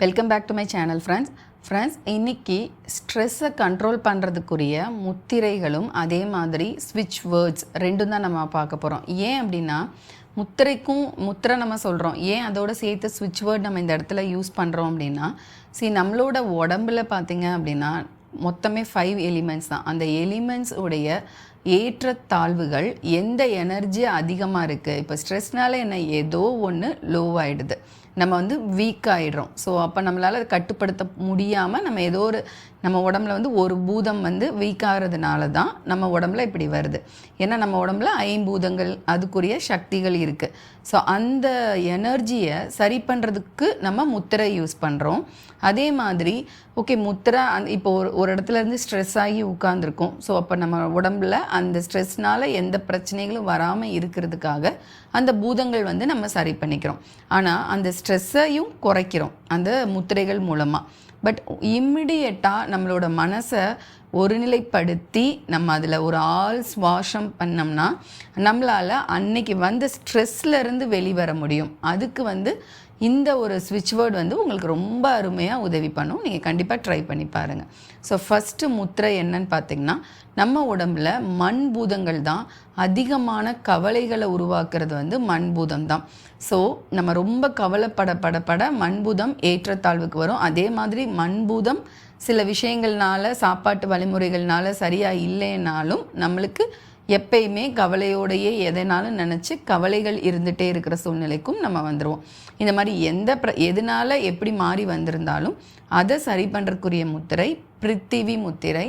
Welcome back to my channel friends friends இன்னைக்கு ஸ்ட்ரெஸ்ஸை control பண்ணுறதுக்குரிய முத்திரைகளும் அதே மாதிரி ஸ்விட்ச் வேர்ட்ஸ் ரெண்டும் தான் நம்ம பார்க்க போகிறோம் ஏன் அப்படின்னா முத்திரைக்கும் முத்திரை நம்ம சொல்கிறோம் ஏன் அதோட சேர்த்து ஸ்விட்ச் வேர்ட் நம்ம இந்த இடத்துல யூஸ் பண்ணுறோம் அப்படின்னா சரி நம்மளோட உடம்புல பார்த்தீங்க அப்படின்னா மொத்தமே ஃபைவ் எலிமெண்ட்ஸ் தான். அந்த எலிமெண்ட்ஸ் உடைய ஏற்றத்தாழ்வுகள் எந்த எனர்ஜி அதிகமாக இருக்குது இப்போ ஸ்ட்ரெஸ்னால என்ன ஏதோ ஒன்று லோ நம்ம வந்து வீக் ஆகிடுறோம் ஸோ அப்போ நம்மளால் அதை கட்டுப்படுத்த முடியாமல் நம்ம ஏதோ ஒரு நம்ம உடம்புல வந்து ஒரு பூதம் வந்து வீக் ஆகிறதுனால தான் நம்ம உடம்புல இப்படி வருது. ஏன்னா நம்ம உடம்புல ஐம்பூதங்கள் அதுக்குரிய சக்திகள் இருக்குது ஸோ அந்த எனர்ஜியை சரி பண்ணுறதுக்கு நம்ம முத்திரை யூஸ் பண்ணுறோம் அதே மாதிரி ஓகே முத்திரை அந் இப்போ ஒரு ஒரு இடத்துல இருந்து ஸ்ட்ரெஸ் ஆகி உட்காந்துருக்கோம் ஸோ அப்போ நம்ம உடம்புல அந்த ஸ்ட்ரெஸ்னால் எந்த பிரச்சனைகளும் வராமல் இருக்கிறதுக்காக அந்த பூதங்கள் வந்து நம்ம சரி பண்ணிக்கிறோம். ஆனால் அந்த ஸ்ட்ரெஸ்ஸையும் குறைக்கிறோம். அந்த முத்திரைகள் மூலமாக பட் இம்மிடியட்டாக நம்மளோட மனசை ஒருநிலைப்படுத்தி நம்ம அதில் ஒரு ஆள் சுவாசம் பண்ணோம்னா நம்மளால் அன்னைக்கு வந்த ஸ்ட்ரெஸ்லேருந்து வெளிவர முடியும். அதுக்கு வந்து இந்த ஒரு ஸ்விட்ச் வேர்டு வந்து உங்களுக்கு ரொம்ப அருமையாக உதவி பண்ணும். நீங்கள் கண்டிப்பாக ட்ரை பண்ணி பாருங்கள் ஸோ ஃபஸ்ட்டு முத்திரை என்னன்னு பார்த்தீங்கன்னா நம்ம உடம்புல மண் பூதங்கள் தான் அதிகமான கவலைகளை உருவாக்குறது வந்து மண் பூதம் தான். ஸோ நம்ம ரொம்ப கவலைப்பட பட பட மண்பூதம் ஏற்றத்தாழ்வுக்கு வரும். அதே மாதிரி மண்பூதம் சில விஷயங்கள்னால சாப்பாட்டு வழிமுறைகள்னால சரியாக இல்லைனாலும் நம்மளுக்கு எப்பயுமே கவலையோடையே எதனாலும் நினச்சி கவலைகள் இருந்துகிட்டே இருக்கிற சூழ்நிலைக்கும் நம்ம வந்துடுவோம் இந்த மாதிரி எந்த பிர எதனால் எப்படி மாறி வந்திருந்தாலும் அதை சரி பண்ணுறக்குரிய முத்திரை பிரித்திவி முத்திரை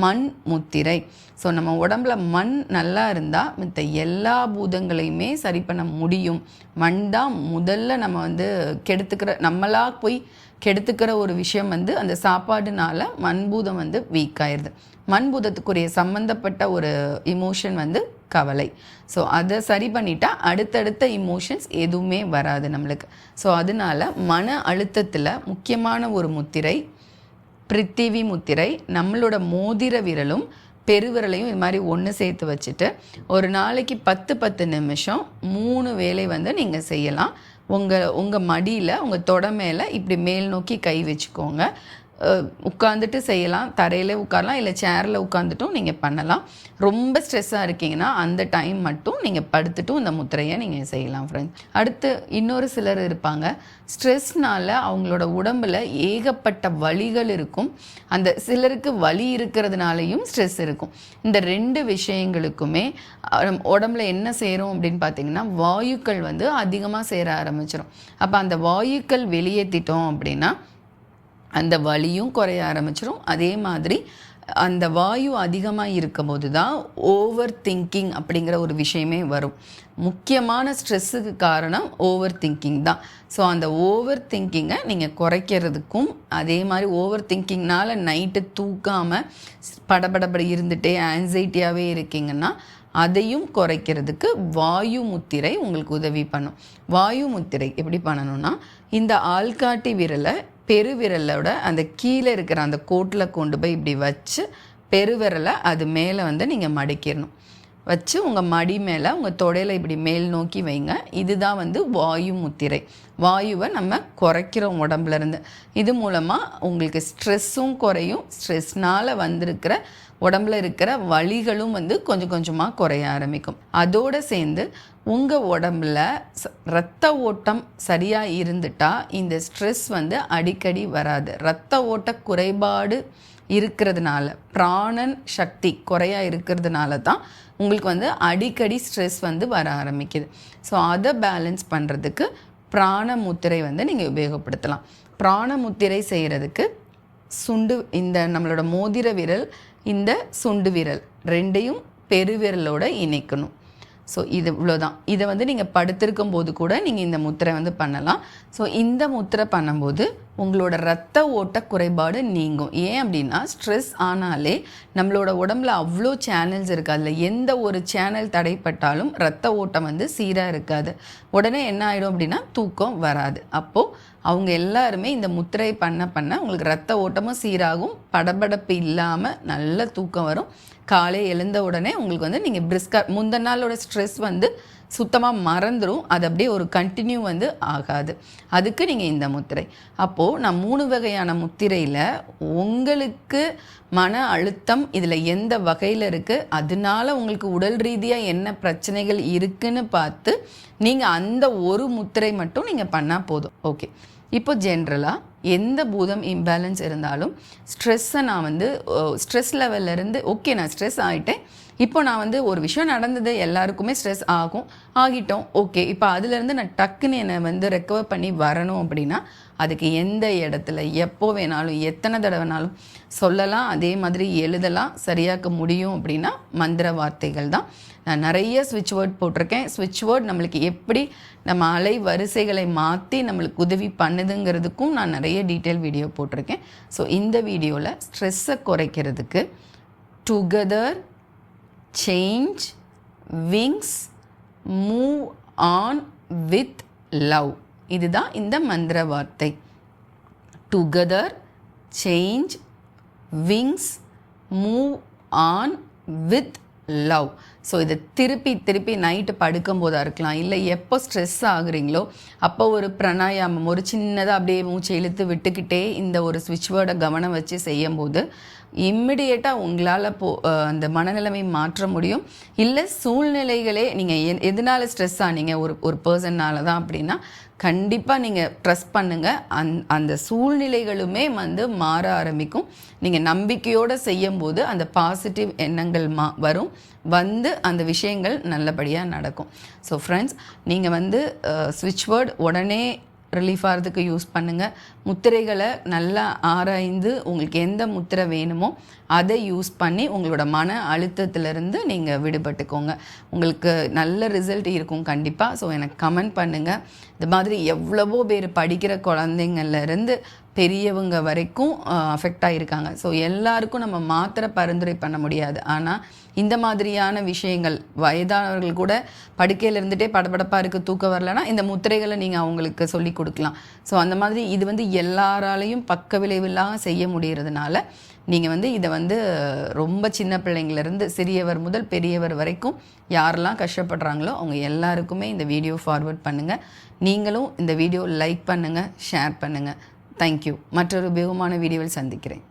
மண் முத்திரை. ஸோ நம்ம உடம்புல மண் நல்லா இருந்தால் மற்ற எல்லா பூதங்களையுமே சரி பண்ண முடியும். மண் தான் முதல்ல நம்ம வந்து கெடுத்துக்கிற நம்மளாக போய் கெடுத்துக்கிற ஒரு விஷயம் வந்து அந்த சாப்பாடுனால மண்பூதம் வந்து வீக் ஆயிடுது மண்பூதத்துக்குரிய சம்மந்தப்பட்ட ஒரு இமோஷன் வந்து கவலை. ஸோ அதை சரி பண்ணிட்டா அடுத்தடுத்த இமோஷன்ஸ் எதுவுமே வராது நம்மளுக்கு. ஸோ அதனால மன அழுத்தத்தில் முக்கியமான ஒரு முத்திரை பிரித்திவி முத்திரை நம்மளோட மோதிர விரலும் பெருவிரலையும் இது மாதிரி ஒன்று சேர்த்து வச்சுட்டு ஒரு நாளைக்கு பத்து பத்து நிமிஷம் மூணு வேலை வந்து நீங்கள் செய்யலாம். உங்கள் உங்கள் மடியில் உங்கள் தொட மேலே இப்படி மேல் நோக்கி கை வச்சுக்கோங்க. உட்காந்துட்டு செய்யலாம். தரையில் உட்காரலாம் இல்லை சேரில் உட்காந்துட்டும் நீங்கள் பண்ணலாம். ரொம்ப ஸ்ட்ரெஸ்ஸாக இருக்கீங்கன்னா அந்த டைம் மட்டும் நீங்கள் படுத்துட்டும் இந்த முத்திரையை நீங்கள் செய்யலாம் ஃப்ரெண்ட்ஸ் அடுத்து இன்னொரு சிலர் இருப்பாங்க. ஸ்ட்ரெஸ்னால் அவங்களோட உடம்புல ஏகப்பட்ட வலிகள் இருக்கும். அந்த சிலருக்கு வலி இருக்கிறதுனாலையும் ஸ்ட்ரெஸ் இருக்கும். இந்த ரெண்டு விஷயங்களுக்குமே உடம்புல என்ன சேரும் அப்படின்னு பார்த்தீங்கன்னா வாயுக்கள் வந்து அதிகமாக சேர ஆரம்பிச்சிடும் அப்போ அந்த வாயுக்கள் வெளியேற்றிட்டோம் அப்படின்னா அந்த வலியும் குறைய ஆரம்பிச்சிடும் அதே மாதிரி அந்த வாயு அதிகமாக இருக்கும்போது தான் ஓவர் திங்கிங் அப்படிங்கிற ஒரு விஷயமே வரும். முக்கியமான ஸ்ட்ரெஸ்ஸுக்கு காரணம் ஓவர் திங்கிங் தான். ஸோ அந்த ஓவர் திங்கிங்கை நீங்கள் குறைக்கிறதுக்கும் அதே மாதிரி ஓவர் திங்கிங்னால் நைட்டு தூக்காமல் படபடபடி இருந்துகிட்டே ஆன்சைட்டியாகவே இருக்கீங்கன்னா அதையும் குறைக்கிறதுக்கு வாயு முத்திரை உங்களுக்கு உதவி பண்ணும். வாயு முத்திரை எப்படி பண்ணணும்னா இந்த ஆள்காட்டி விரலை பெருவிரலோட அந்த கீழே இருக்கிற அந்த கோட்டில் கொண்டு போய் இப்படி வச்சு பெருவிரலை அது மேலே வந்து நீங்கள் மடக்கிடணும். வச்சு உங்கள் மடி மேலே உங்கள் தொடையில் இப்படி மேல் நோக்கி வைங்க. இதுதான் வந்து வாயு முத்திரை. வாயுவை நம்ம குறைக்கிறோம் உடம்புலேருந்து இது மூலமாக உங்களுக்கு ஸ்ட்ரெஸ்ஸும் குறையும். ஸ்ட்ரெஸ்னால் வந்திருக்கிற உடம்புல இருக்கிற வலிகளும் வந்து கொஞ்சம் கொஞ்சமாக குறைய ஆரம்பிக்கும். அதோடு சேர்ந்து உங்கள் உடம்புல ரத்த ஓட்டம் சரியாக இருந்துட்டா இந்த ஸ்ட்ரெஸ் வந்து அடிக்கடி வராது. ரத்த ஓட்ட குறைபாடு இருக்கிறதுனால பிராணன் சக்தி குறையாக இருக்கிறதுனால தான் உங்களுக்கு வந்து அடிக்கடி ஸ்ட்ரெஸ் வந்து வர ஆரம்பிக்குது. ஸோ அதை பேலன்ஸ் பண்ணுறதுக்கு பிராண முத்திரை வந்து நீங்கள் உபயோகப்படுத்தலாம். பிராண முத்திரை செய்கிறதுக்கு சுண்டு இந்த நம்மளோட மோதிர விரல் இந்த சுண்டு விரல் ரெண்டையும் பெருவிரலோட இணைக்கணும். ஸோ இது இவ்வளோதான் இதை வந்து நீங்கள் படுத்திருக்கும் போது கூட நீங்கள் இந்த முத்திரை வந்து பண்ணலாம். ஸோ இந்த முத்திரை பண்ணும்போது உங்களோட ரத்த ஓட்ட குறைபாடு நீங்கும். ஏன் அப்படின்னா ஸ்ட்ரெஸ் ஆனாலே நம்மளோட உடம்புல அவ்வளோ சேனல்ஸ் இருக்குது அதில் எந்த ஒரு சேனல் தடைப்பட்டாலும் ரத்த ஓட்டம் வந்து சீராக இருக்காது. உடனே என்ன ஆகிடும் அப்படின்னா தூக்கம் வராது. அப்போது அவங்க எல்லாருமே இந்த முத்திரை பண்ண பண்ண உங்களுக்கு ரத்த ஓட்டமும் சீராகும் படபடப்பு இல்லாமல் நல்ல தூக்கம் வரும். காலை எழுந்த உடனே உங்களுக்கு வந்து நீங்கள் பிரிஸ்கா முந்தின நாளோட ஸ்ட்ரெஸ் வந்து சுத்தமாக மறந்துடும் அது அப்படியே ஒரு கண்டினியூ வந்து ஆகாது. அதுக்கு நீங்கள் இந்த முத்திரை. அப்போது நான் மூணு வகையான முத்திரையில் உங்களுக்கு மன அழுத்தம் இதில் எந்த வகையில் இருக்குது அதனால உங்களுக்கு உடல் ரீதியாக என்ன பிரச்சனைகள் இருக்குன்னு பார்த்து நீங்கள் அந்த ஒரு முத்திரை மட்டும் நீங்கள் பண்ணால் போதும். ஓகே இப்போ ஜென்ரலாக எந்த பூதம் இம்பேலன்ஸ் இருந்தாலும் ஸ்ட்ரெஸ்ஸை நான் வந்து ஸ்ட்ரெஸ் லெவல்லேருந்து ஓகே நான் ஸ்ட்ரெஸ் ஆகிட்டேன் இப்போ நான் வந்து ஒரு விஷயம் நடந்தது எல்லாருக்குமே ஸ்ட்ரெஸ் ஆகும். ஆகிட்டோம். ஓகே இப்போ அதுலேருந்து நான் டக்குன்னு என்னை வந்து ரெக்கவர் பண்ணி வரணும் அப்படின்னா அதுக்கு எந்த இடத்துல எப்போ வேணாலும் எத்தனை தடவைனாலும் சொல்லலாம். அதே மாதிரி எழுதலாம். சரியாக்க முடியும் அப்படின்னா மந்திர வார்த்தைகள் தான். நான் நிறைய ஸ்விட்ச் வேர்ட் போட்டிருக்கேன். ஸ்விட்ச் வேர்ட் நம்மளுக்கு எப்படி நம்ம அலை வரிசைகளை மாற்றி நம்மளுக்கு உதவி பண்ணுதுங்கிறதுக்கும் நான் நிறைய டீட்டெயில் வீடியோ போட்டிருக்கேன். ஸோ இந்த வீடியோவில் ஸ்ட்ரெஸ்ஸை குறைக்கிறதுக்கு together change wings move on with love இதுதான் இந்த மந்திர வார்த்தை. Together change wings move on with love so இதை திருப்பி திருப்பி நைட்டு படுக்கும்போதாக இருக்கலாம். இல்லை எப்போ ஸ்ட்ரெஸ் ஆகுறீங்களோ அப்போ ஒரு பிராணாயாமம் ஒரு சின்னதாக அப்படியே மூச்சை இழுத்து விட்டுக்கிட்டே இந்த ஒரு ஸ்விட்ச் வேர்டை கவனம் வச்சு செய்யும் போது இம்மிடியேட்டாக உங்களால் போ அந்த மனநிலைமை மாற்ற முடியும். இல்லை சூழ்நிலைகளே நீங்கள் எதனால் எதனால ஸ்ட்ரெஸ் ஆனீங்க? ஒரு ஒரு பர்சன்னால தான் அப்படின்னா கண்டிப்பாக நீங்கள் ட்ரஸ்ட் பண்ணுங்கள் அந் அந்த சூழ்நிலைகளுமே வந்து மாற ஆரம்பிக்கும். நீங்கள் நம்பிக்கையோடு செய்யும்போது அந்த பாசிட்டிவ் எண்ணங்கள் மா வரும். வந்து அந்த விஷயங்கள் நல்லபடியாக நடக்கும். ஸோ ஃப்ரெண்ட்ஸ் நீங்கள் வந்து ஸ்விட்ச் வேர்ட் உடனே ரிலீஃப் ஆகிறதுக்கு யூஸ் பண்ணுங்கள் முத்திரைகளை நல்லா ஆராய்ந்து உங்களுக்கு எந்த முத்திரை வேணுமோ அதை யூஸ் பண்ணி உங்களோட மன அழுத்தத்திலிருந்து நீங்கள் விடுபட்டுக்கோங்க. உங்களுக்கு நல்ல ரிசல்ட் இருக்கும் கண்டிப்பாக ஸோ எனக்கு கமெண்ட் பண்ணுங்கள் இந்த மாதிரி எவ்வளவோ பேர் படிக்கிற குழந்தைங்கள்லேருந்து பெரியவங்க வரைக்கும் அஃபெக்ட் ஆகியிருக்காங்க ஸோ எல்லாருக்கும் நம்ம மாத்திரை பரிந்துரை பண்ண முடியாது. ஆனால் இந்த மாதிரியான விஷயங்கள் வயதானவர்கள் கூட படுக்கையில் இருந்துகிட்டே படபடப்பாக இருக்குது தூக்கம் வரலன்னா இந்த முத்திரைகளை நீங்கள் அவங்களுக்கு சொல்லி கொடுக்கலாம். ஸோ அந்த மாதிரி இது வந்து எல்லாராலையும் பக்க விளைவில்லாமல் செய்ய முடியறதுனால நீங்கள் வந்து இதை வந்து ரொம்ப சின்ன பிள்ளைங்கள்லேருந்து சிறியவர் முதல் பெரியவர் வரைக்கும் யாரெல்லாம் கஷ்டப்படுறாங்களோ அவங்க எல்லாருக்குமே இந்த வீடியோ ஃபார்வர்ட் பண்ணுங்கள் நீங்களும் இந்த வீடியோ லைக் பண்ணுங்கள் ஷேர் பண்ணுங்கள் தேங்க்யூ மற்றொரு உபயோகமான வீடியோவில் சந்திக்கிறேன்.